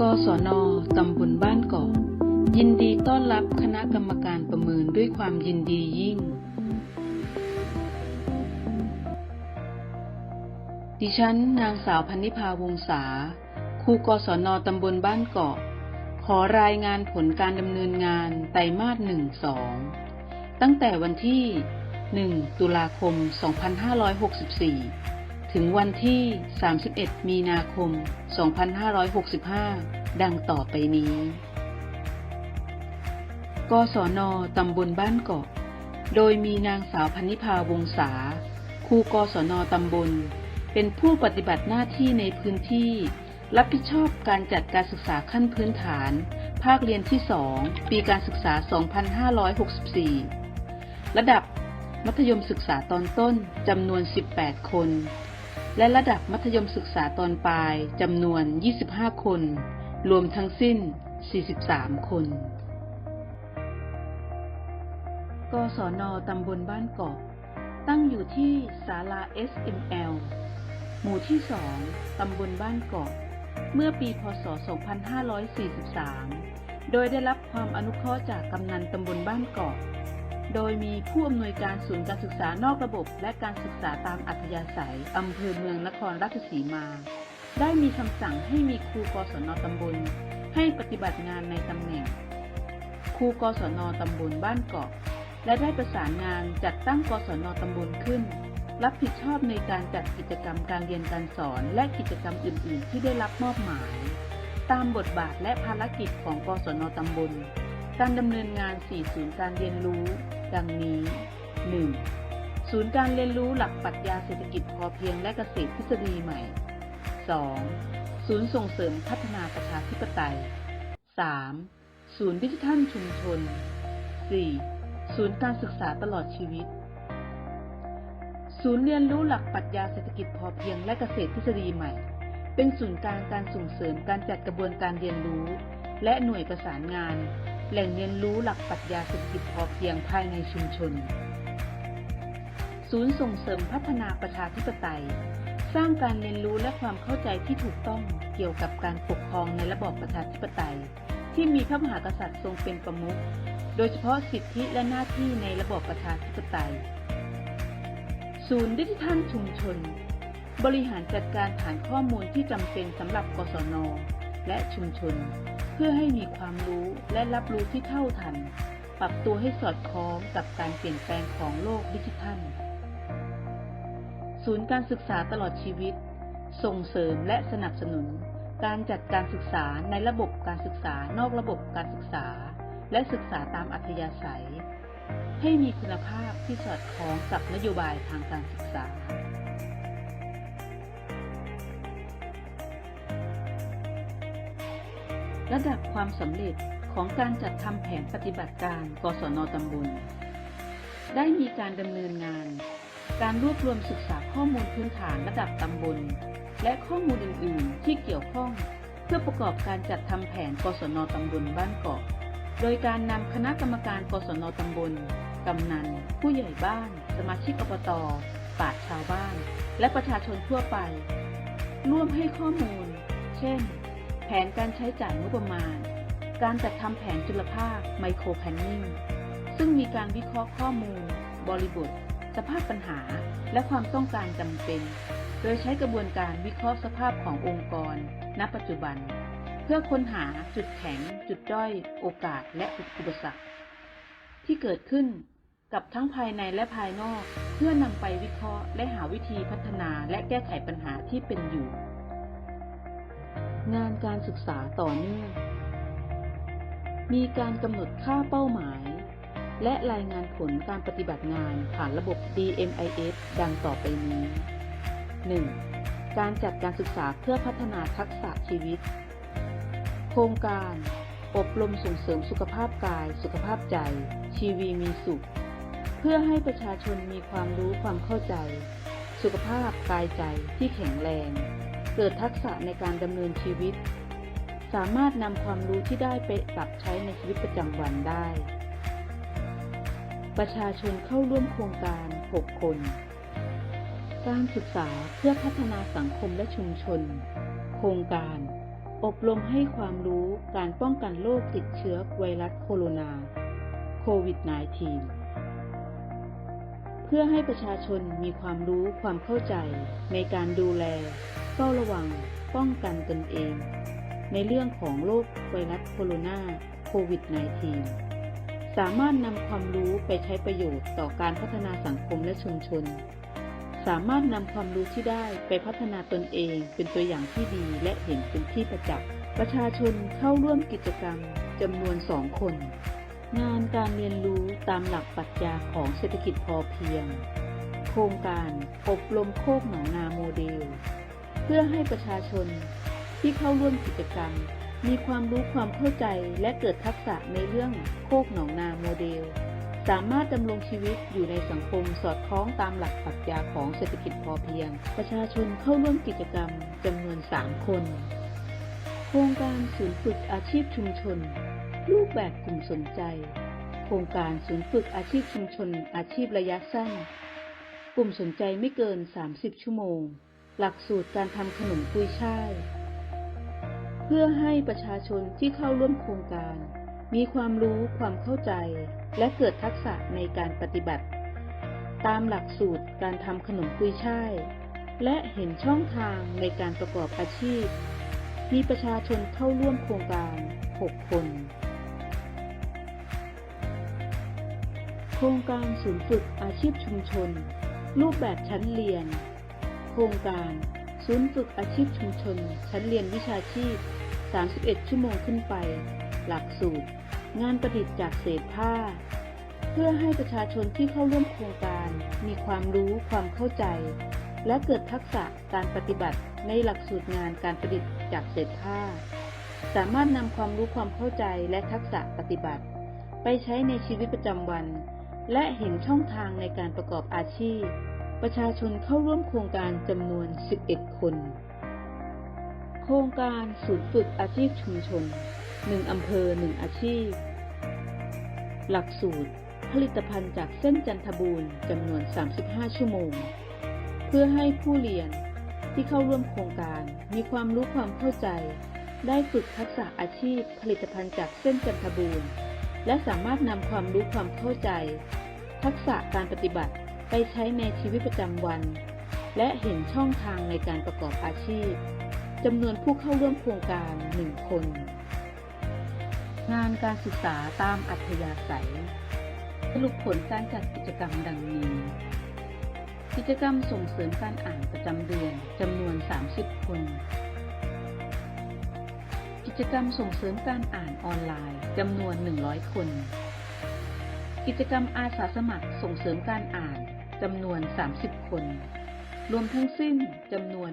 กศนตำบลบ้านเกาะยินดีต้อนรับคณะกรรมการประเมินด้วยความยินดียิ่ง ดิฉันนางสาวพันนิพาวงศาครูกศนตำบลบ้านเกาะ ขอรายงานผลการดำเนินงานไตรมาส1-2ตั้งแต่วันที่ 1 ตุลาคม 2564 ถึงวันที่ 31 มีนาคม 2565 ดังต่อไปนี้ กศนตำบลบ้านเกาะ โดยมีนางสาวพันิพาวงศาครูกศนตำบล เป็นผู้ปฏิบัติหน้าที่ในพื้นที่ รับผิดชอบการจัดการศึกษาขั้นพื้นฐาน ภาคเรียนที่ 2 ปีการศึกษา 2564 ระดับมัธยมศึกษาตอนต้นจำนวน 18 คน และระดับมัธยมศึกษาตอนปลายจำนวน 25 คน รวมทั้งสิ้น 43 คน กศนตำบลบ้านเกาะ ตั้งอยู่ที่ศาลา SML หมู่ที่ 2 ตำบลบ้านเกาะ เมื่อปีพศ 2543 โดยได้รับความอนุเคราะห์จากกำนันตำบลบ้านเกาะ โดยมีผู้อำนวยการศูนย์การศึกษานอกระบบ และการศึกษาตามอัธยาศัยอำเภอเมืองนครราชสีมา ได้มีคำสั่งให้มีครูกศนตำบล ให้ปฏิบัติงานในตำแหน่ง ครูกศนตำบลบ้านเกาะ และได้ประสานงานจัดตั้งกศนตำบลขึ้น รับผิดชอบในการจัดกิจกรรมการเรียนการสอนและกิจกรรมอื่น ๆ ที่ได้รับมอบหมาย ตามบทบาทและภารกิจของกศนตำบลการดำเนินงาน4ศูนย์การเรียนรู้ ดังนี้ 1. ศูนย์การเรียนรู้หลักปรัชญาเศรษฐกิจพอเพียงและเกษตรทฤษฎีใหม่ 2. ศูนย์ส่งเสริมพัฒนาประชาธิปไตย 3. ศูนย์ดิจิทัลชุมชน 4. ศูนย์การศึกษาตลอดชีวิต ศูนย์เรียนรู้หลักปรัชญาเศรษฐกิจพอเพียงและเกษตรทฤษฎีใหม่ เป็นศูนย์กลางการส่งเสริมการจัดกระบวนการเรียนรู้ และหน่วยประสานงาน แหล่งเรียนรู้หลักปรัชญาเศรษฐกิจพอเพียงภายในชุมชน ศูนย์ส่งเสริมพัฒนาประชาธิปไตย สร้างการเรียนรู้และความเข้าใจที่ถูกต้องเกี่ยวกับการปกครองในระบอบประชาธิปไตย ที่มีพระมหากษัตริย์ทรงเป็นประมุข โดยเฉพาะสิทธิและหน้าที่ในระบอบประชาธิปไตย ศูนย์ดิจิทัลชุมชน บริหารจัดการฐานข้อมูลที่จำเป็นสำหรับกศน และชุมชน เพื่อให้มีความรู้และรับรู้ที่เท่าทัน ปรับตัวให้สอดคล้องกับการเปลี่ยนแปลงของโลกดิจิทัล ศูนย์การศึกษาตลอดชีวิต ส่งเสริมและสนับสนุน การจัดการศึกษาในระบบการศึกษานอกระบบการศึกษา และศึกษาตามอัธยาศัย ให้มีคุณภาพที่สอดคล้องกับนโยบายทางการศึกษา ระดับความสำเร็จของการจัดทำแผนปฏิบัติการ กศนตำบล ได้มีการดำเนินงาน การรวบรวมศึกษาข้อมูลพื้นฐานระดับตำบล และข้อมูลอื่น ๆ ที่เกี่ยวข้อง เพื่อประกอบการจัดทำแผน กศนตำบลบ้านเกาะ โดยการนำคณะกรรมการ กศนตำบล กำนัน ผู้ใหญ่บ้าน สมาชิกอบตปราชาวบ้าน และประชาชนทั่วไป ร่วมให้ข้อมูล เช่น นการใช้จ่ายงบประมาณ การจัดทำแผนจุลภาคไมโครแพนนิ่งซึ่งมีการวิเคราะห์ข้อมูล บริบท สภาพปัญหา และความต้องการจำเป็น โดยใช้กระบวนการวิเคราะห์สภาพขององค์กร ณ ปัจจุบัน เพื่อค้นหาจุดแข็ง จุดด้อย โอกาส และอุปสรรค ที่เกิดขึ้นกับทั้งภายในและภายนอก เพื่อนำไปวิเคราะห์ และหาวิธีพัฒนาและแก้ไขปัญหาที่เป็นอยู่ งานการศึกษาต่อเนื่อง มีการกำหนดค่าเป้าหมาย และรายงานผลการปฏิบัติงานผ่านระบบ DMIS ดังต่อไปนี้ 1. การจัดการศึกษาเพื่อพัฒนาทักษะชีวิต โครงการ อบรมส่งเสริมสุขภาพกาย สุขภาพใจ ชีวีมีสุข เพื่อให้ประชาชนมีความรู้ความเข้าใจ สุขภาพกายใจที่แข็งแรง เกิดทักษะในการดำเนินชีวิต สามารถนำความรู้ที่ได้ไปปรับใช้ในชีวิตประจำวันได้ ประชาชนเข้าร่วมโครงการ 6 คน การศึกษาเพื่อพัฒนาสังคมและชุมชน โครงการ อบรมให้ความรู้การป้องกันโรคติดเชื้อไวรัสโคโรนาโควิด -19 เพื่อให้ประชาชนมีความรู้ความเข้าใจในการดูแล เฝ้าระวังป้องกันตนเอง ในเรื่องของโรคไวรัสโคโรนาโควิด -19 สามารถนำความรู้ไปใช้ประโยชน์ต่อการพัฒนาสังคมและชุมชน สามารถนำความรู้ที่ได้ไปพัฒนาตนเองเป็นตัวอย่างที่ดีและเห็นเป็นที่ประจักษ์ ประชาชนเข้าร่วมกิจกรรมจำนวนสองคน งานการเรียนรู้ตามหลักปรัชญาของเศรษฐกิจพอเพียง โครงการอบรมโคกหนองนาโมเดล เพื่อให้ประชาชนที่เข้าร่วมกิจกรรม มีความรู้ความเข้าใจและเกิดทักษะในเรื่องโคกหนองนาโมเดล สามารถดำรงชีวิตอยู่ในสังคมสอดคล้องตามหลักปรัชญาของเศรษฐกิจพอเพียง ประชาชนเข้าร่วมกิจกรรมจำนวน 3 คน โครงการศูนย์ฝึกอาชีพชุมชน รูปแบบกลุ่มสนใจ โครงการศูนย์ฝึกอาชีพชุมชน อาชีพระยะสั้น กลุ่มสนใจไม่เกิน 30 ชั่วโมง หลักสูตรการทำขนมกุยช่าย เพื่อให้ประชาชนที่เข้าร่วมโครงการ มีความรู้ความเข้าใจ และเกิดทักษะในการปฏิบัติ ตามหลักสูตรการทำขนมกุยช่าย และเห็นช่องทางในการประกอบอาชีพ มีประชาชนเข้าร่วมโครงการ 6 คน โครงการศูนย์ฝึกอาชีพชุมชน รูปแบบชั้นเรียน โครงการศูนย์ฝึกอาชีพชุมชน ชั้นเรียนวิชาชีพ 31 ชั่วโมงขึ้นไป หลักสูตร งานประดิษฐ์จากเศษผ้า เพื่อให้ประชาชนที่เข้าร่วมโครงการ มีความรู้ความเข้าใจ และเกิดทักษะการปฏิบัติในหลักสูตรงานการประดิษฐ์จากเศษผ้า สามารถนำความรู้ความเข้าใจและทักษะปฏิบัติ ไปใช้ในชีวิตประจำวัน และเห็นช่องทางในการประกอบอาชีพ ประชาชนเข้าร่วมโครงการจำนวน 11 คน โครงการศูนย์ฝึกอาชีพชุมชน 1 อำเภอ 1 อาชีพ หลักสูตร ผลิตภัณฑ์จากเส้นจันทบูรณ์จำนวน 35 ชั่วโมง เพื่อให้ผู้เรียนที่เข้าร่วมโครงการมีความรู้ความเข้าใจ ได้ฝึกทักษะอาชีพ ผลิตภัณฑ์จากเส้นจันทบูรณ์ และสามารถนำความรู้ความเข้าใจ ทักษะการปฏิบัติ ไปใช้ในชีวิตประจำวัน และเห็นช่องทางในการประกอบอาชีพจำนวนผู้เข้าร่วมโครงการ 1 คน งานการศึกษาตามอัธยาศัย สรุปผลการจัดกิจกรรมดังนี้ กิจกรรมส่งเสริมการอ่านประจำเดือนจำนวน 30 คน กิจกรรมส่งเสริมการอ่านออนไลน์จำนวน 100 คน กิจกรรมอาสาสมัครส่งเสริมการอ่าน จำนวน 30 คน รวมทั้งสิ้นจำนวน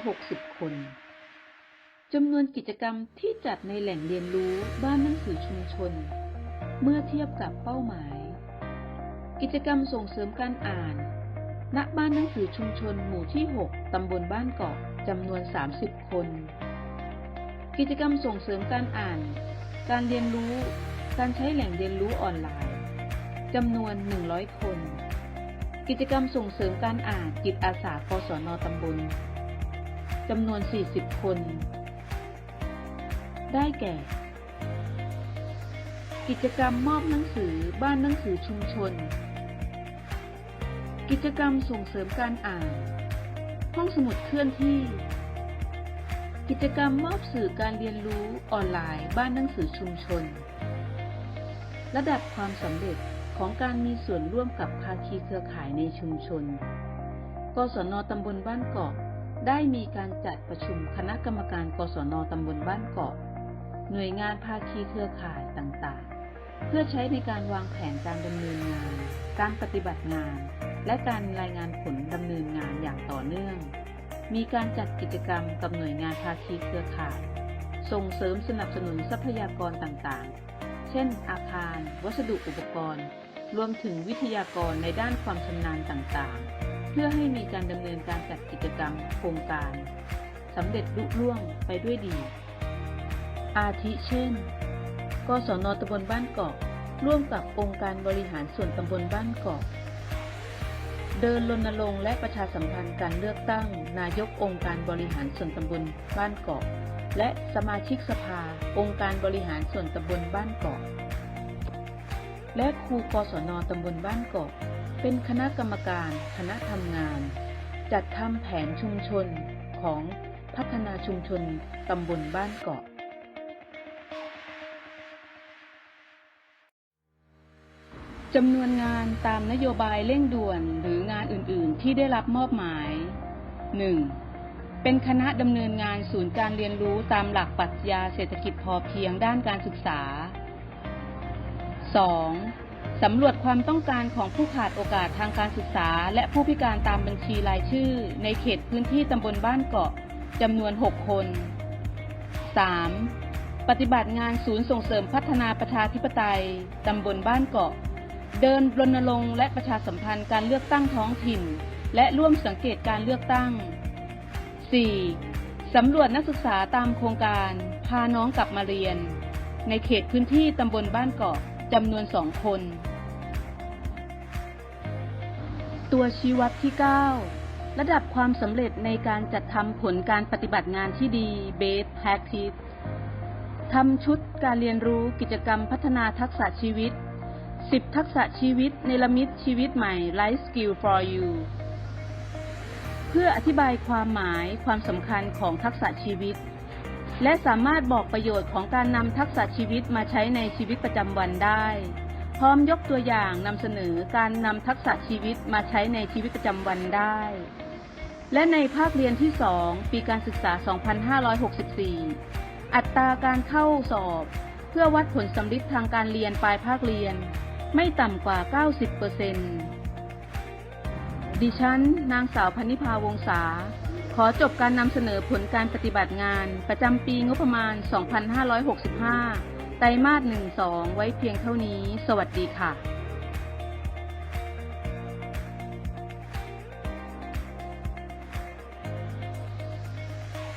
160 คน จำนวนกิจกรรมที่จัดในแหล่งเรียนรู้บ้านหนังสือชุมชน เมื่อเทียบกับเป้าหมาย กิจกรรมส่งเสริมการอ่าน ณ บ้านหนังสือชุมชนหมู่ที่ 6 ตำบลบ้านเกาะจำนวน 30 คน กิจกรรมส่งเสริมการอ่าน การเรียนรู้ การใช้แหล่งเรียนรู้ออนไลน์จำนวน 100 คน กิจกรรมส่งเสริมการอ่านจิตอาสากศนตำบลจำนวน 40 คน ได้แก่ กิจกรรมมอบหนังสือบ้านหนังสือชุมชน กิจกรรมส่งเสริมการอ่าน ห้องสมุดเคลื่อนที่ กิจกรรมมอบสื่อการเรียนรู้ออนไลน์บ้านหนังสือชุมชน ระดับความสำเร็จ ของการมีส่วนร่วมกับภาคีเครือข่ายในชุมชน กศนตำบลบ้านเกาะได้มีการจัดประชุมคณะกรรมการ กศนตำบลบ้านเกาะ หน่วยงานภาคีเครือข่ายต่างๆ เพื่อใช้ในการวางแผนการดำเนินงาน การปฏิบัติงาน และการรายงานผลดำเนินงานอย่างต่อเนื่อง มีการจัดกิจกรรมกับหน่วยงานภาคีเครือข่าย ส่งเสริมสนับสนุนทรัพยากรต่างๆ เช่น อาคาร วัสดุอุปกรณ์ รวมถึงวิทยากรในด้านความชำนาญต่างๆ เพื่อให้มีการดำเนินการจัดกิจกรรมโครงการสำเร็จลุล่วงไปด้วยดี อาทิเช่น กศนตำบลบ้านเกาะร่วมกับองค์การบริหารส่วนตำบลบ้านเกาะเดินรณรงค์และประชาสัมพันธ์การเลือกตั้ง นายกองค์การบริหารส่วนตำบลบ้านเกาะ และสมาชิกสภา องค์การบริหารส่วนตำบลบ้านเกาะ และครูกศนตำบลบ้านเกาะเป็นคณะกรรมการคณะทำงาน จัดทำแผนชุมชนของพัฒนาชุมชนตำบลบ้านเกาะ จำนวนงานตามนโยบายเร่งด่วนหรืองานอื่น ๆ ที่ได้รับมอบหมาย 1. เป็นคณะดำเนินงานศูนย์การเรียนรู้ตามหลักปรัชญาเศรษฐกิจพอเพียงด้านการศึกษา 2. สำรวจความต้องการของผู้ขาดโอกาสทางการศึกษา และผู้พิการตามบัญชีรายชื่อ ในเขตพื้นที่ตำบลบ้านเกาะจำนวน 6 คน 3. ปฏิบัติงานศูนย์ส่งเสริมพัฒนาประชาธิปไตยตำบลบ้านเกาะ เดินรณรงค์และประชาสัมพันธ์การเลือกตั้งท้องถิ่น และร่วมสังเกตการเลือกตั้ง 4. สำรวจนักศึกษาตามโครงการ พาน้องกลับมาเรียน ในเขตพื้นที่ตำบลบ้านเกาะ จำนวนสองคน ตัวชี้วัดที่ 9 ระดับความสำเร็จในการจัดทำผลการปฏิบัติงานที่ดี Best Practice ทำชุดการเรียนรู้กิจกรรมพัฒนาทักษะชีวิต 10 ทักษะชีวิตในละมิตชีวิตใหม่ Life Skill for You เพื่ออธิบายความหมายความสำคัญของทักษะชีวิต และสามารถบอกประโยชน์ของการนำทักษะชีวิตมาใช้ในชีวิตประจำวันได้ พร้อมยกตัวอย่างนำเสนอการนำทักษะชีวิตมาใช้ในชีวิตประจำวันได้ และในภาคเรียนที่ 2 ปีการศึกษา 2564 อัตราการเข้าสอบ เพื่อวัดผลสำลิดทางการเรียนปลายภาคเรียน ไม่ต่ำกว่า 90%ดิฉัน นางสาวพนนิพาวงศา ขอจบการนำเสนอผลการปฏิบัติงาน ประจำปีงบประมาณ 2565 ไตรมาส 1-2 ไว้เพียงเท่านี้ สวัสดีค่ะ